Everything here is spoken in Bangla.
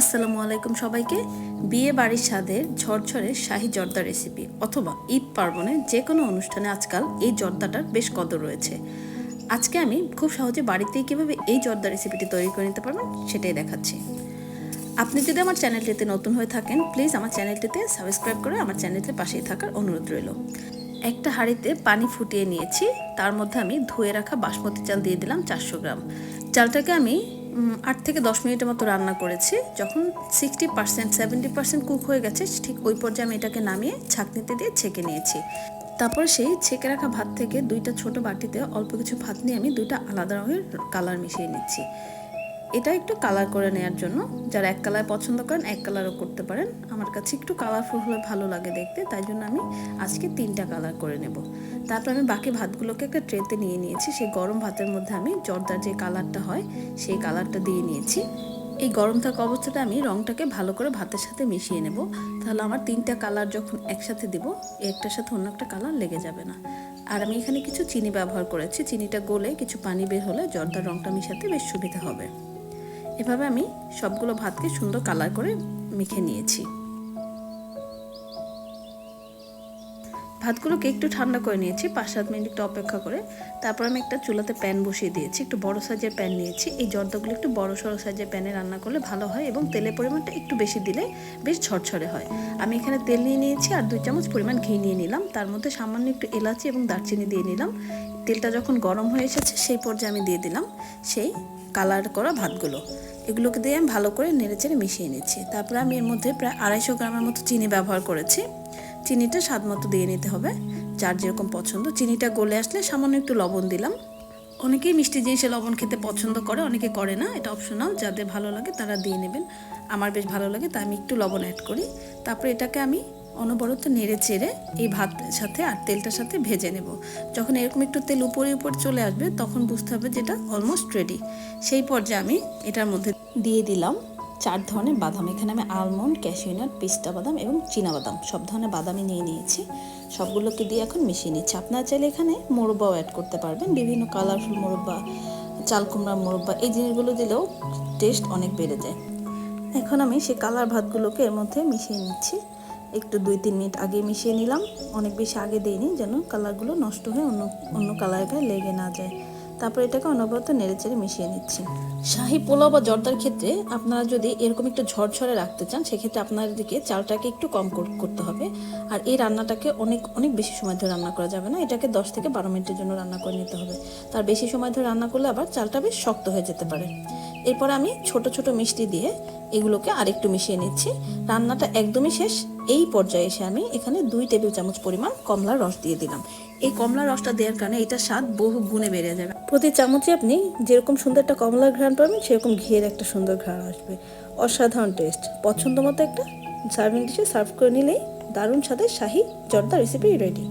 আসসালামু আলাইকুম সবাইকে। বিয়ে বাড়ির স্বাদের ঝরঝরে শাহি জর্দা রেসিপি অথবা ঈদ পার্বণে যে কোনো অনুষ্ঠানে আজকাল এই জর্দাটার বেশ কদর রয়েছে। আজকে আমি খুব সহজে বাড়িতেই কীভাবে এই জর্দা রেসিপিটি তৈরি করে নিতে পারবেন সেটাই দেখাচ্ছি। আপনি যদি আমার চ্যানেলটিতে নতুন হয়ে থাকেন, প্লিজ আমার চ্যানেলটিতে সাবস্ক্রাইব করে আমার চ্যানেলটির পাশেই থাকার অনুরোধ রইল। একটা হাঁড়িতে পানি ফুটিয়ে নিয়েছি, তার মধ্যে আমি ধুয়ে রাখা বাসমতি চাল দিয়ে দিলাম চারশো গ্রাম। চালটাকে আমি আট থেকে দশ মিনিটের মতো রান্না করেছি। যখন sixty percent seventy percent cook হয়ে গেছে, ঠিক ওই পর্যায়ে আমি এটাকে নামিয়ে ছাঁকনিতে দিয়ে ছেঁকে নিয়েছি। তারপর সেই ছেঁকে রাখা ভাত থেকে দুইটা ছোট বাটিতে অল্প কিছু ভাত নিয়ে আমি দুইটা আলাদা রঙের কালার মিশিয়ে নিচ্ছি। এটা একটু কালার করে নেওয়ার জন্য। যারা এক কালার পছন্দ করেন, এক কালারও করতে পারেন। আমার কাছে একটু কালারফুল হলে ভালো লাগে দেখতে, তাই জন্য আমি আজকে তিনটা কালার করে নেব। তারপর আমি বাকি ভাতগুলোকে একটা ট্রেতে নিয়ে নিয়েছি। সেই গরম ভাতের মধ্যে আমি জর্দার যে কালারটা হয়, সেই কালারটা দিয়ে নিয়েছি। এই গরম থাকা অবস্থাতে আমি রংটাকে ভালো করে ভাতের সাথে মিশিয়ে নেব। তাহলে আমার তিনটা কালার যখন একসাথে দিব, একটার সাথে অন্য একটা কালার লেগে যাবে না। আর আমি এখানে কিছু চিনি ব্যবহার করেছি। চিনিটা গলে কিছু পানি বের হলে জর্দার রংটা মিশাতে বেশ সুবিধা হবে। এভাবে আমি সবগুলো ভাতকে সুন্দর কালার করে মেখে নিয়েছি। ভাতগুলোকে একটু ঠান্ডা করে নিয়েছি, পাঁচ সাত মিনিট একটু অপেক্ষা করে। তারপর আমি একটা চুলাতে প্যান বসিয়ে দিয়েছি, একটু বড় সাইজের প্যান নিয়েছি। এই জর্দাগুলো একটু বড় সড়ো সাইজের প্যানে রান্না করলে ভালো হয় এবং তেলের পরিমাণটা একটু বেশি দিলে বেশ ঝরঝরে হয়। আমি এখানে তেল নিয়ে নিয়েছি আর দুই চামচ পরিমাণ ঘি নিয়ে নিলাম। তার মধ্যে সামান্য একটু এলাচি এবং দারচিনি দিয়ে নিলাম। তেলটা যখন গরম হয়ে এসেছে সেই পর্যায়ে আমি দিয়ে দিলাম সেই কালার করা ভাতগুলো। এগুলোকে দিয়ে আমি ভালো করে নেড়েচেড়ে মিশিয়ে নিচ্ছি। তারপরে আমি এর মধ্যে প্রায় আড়াইশো গ্রামের মতো চিনি ব্যবহার করেছি। চিনিটা স্বাদ মতো দিয়ে নিতে হবে, যার যেরকম পছন্দ। চিনিটা গলে আসলে সামান্য একটু লবণ দিলাম। অনেকেই মিষ্টি জিনিসে লবণ খেতে পছন্দ করে, অনেকে করে না, এটা অপশনাল যাদের ভালো লাগে তারা দিয়ে নেবেন। আমার বেশ ভালো লাগে, তাই আমি একটু লবণ অ্যাড করি। তারপরে এটাকে আমি অনবরত নেড়ে চেড়ে এই ভাতের সাথে আর তেলটার সাথে ভেজে নেব। যখন এরকম একটু তেল উপরে উপরে চলে আসবে, তখন বুঝতে হবে যে এটা অলমোস্ট রেডি সেই পর্যায়ে আমি এটার মধ্যে দিয়ে দিলাম চার ধরনের বাদাম। এখানে আমি আলমন্ড ক্যাশিউনাট পিস্তা বাদাম এবং বাদাম, সব ধরনের বাদামই নিয়ে নিয়েছি। সবগুলোকে দিয়ে এখন মিশিয়ে নিচ্ছি। আপনারা চাইলে এখানে মোরব্বাও অ্যাড করতে পারবেন। বিভিন্ন কালারফুল মোরব্বা, চাল কুমড়া মোরব্বা, এই জিনিসগুলো দিলেও টেস্ট অনেক বেড়ে যায়। এখন আমি সেই কালার ভাতগুলোকে এর মধ্যে মিশিয়ে নিচ্ছি। একটু দুই, তিন মিনিট আগে মিশিয়ে নিলাম। অনেক বেশি আগে দিইনি যেন কালারগুলো নষ্ট হয়ে অন্য অন্য কালারের গায়ে লেগে না যায়। তারপর এটাকে অনবরত নেড়েচেড়ে মিশিয়ে নিচ্ছি। শাহি পোলাও বা জর্দার ক্ষেত্রে আপনারা যদি এরকম একটু ঝরঝরে রাখতে চান, সেক্ষেত্রে আপনাদেরকে চালটাকে একটু কম করতে হবে। আর এই রান্নাটাকে অনেক অনেক বেশি সময় ধরে রান্না করা যাবে না। এটাকে দশ থেকে বারো মিনিটের জন্য রান্না করে নিতে হবে। তার বেশি সময় ধরে রান্না করলে আবার চালটা বেশ শক্ত হয়ে যেতে পারে। এরপর আমি ছোট ছোট মিষ্টি দিয়ে এগুলোকে আরেকটু মিশিয়ে নিচ্ছি। রান্নাটা একদমই শেষ। এই পর্যায়ে এসে আমি এখানে দুই টেবিল চামচ পরিমাণ কমলার রস দিয়ে দিলাম। এই কমলার রসটা দেওয়ার কারণে এটা স্বাদ বহু গুণে বেড়ে যাবে। প্রতি চামচে আপনি যেরকম সুন্দর একটা কমলার ঘ্রাণ পাবেন, সেরকম ঘিয়ের একটা সুন্দর ঘ্রাণ আসবে। অসাধারণ টেস্ট পছন্দ মতো একটা সার্ভিং ডিশে সার্ভ করে নিলেই দারুণ স্বাদের শাহি জর্দা রেসিপি রেডি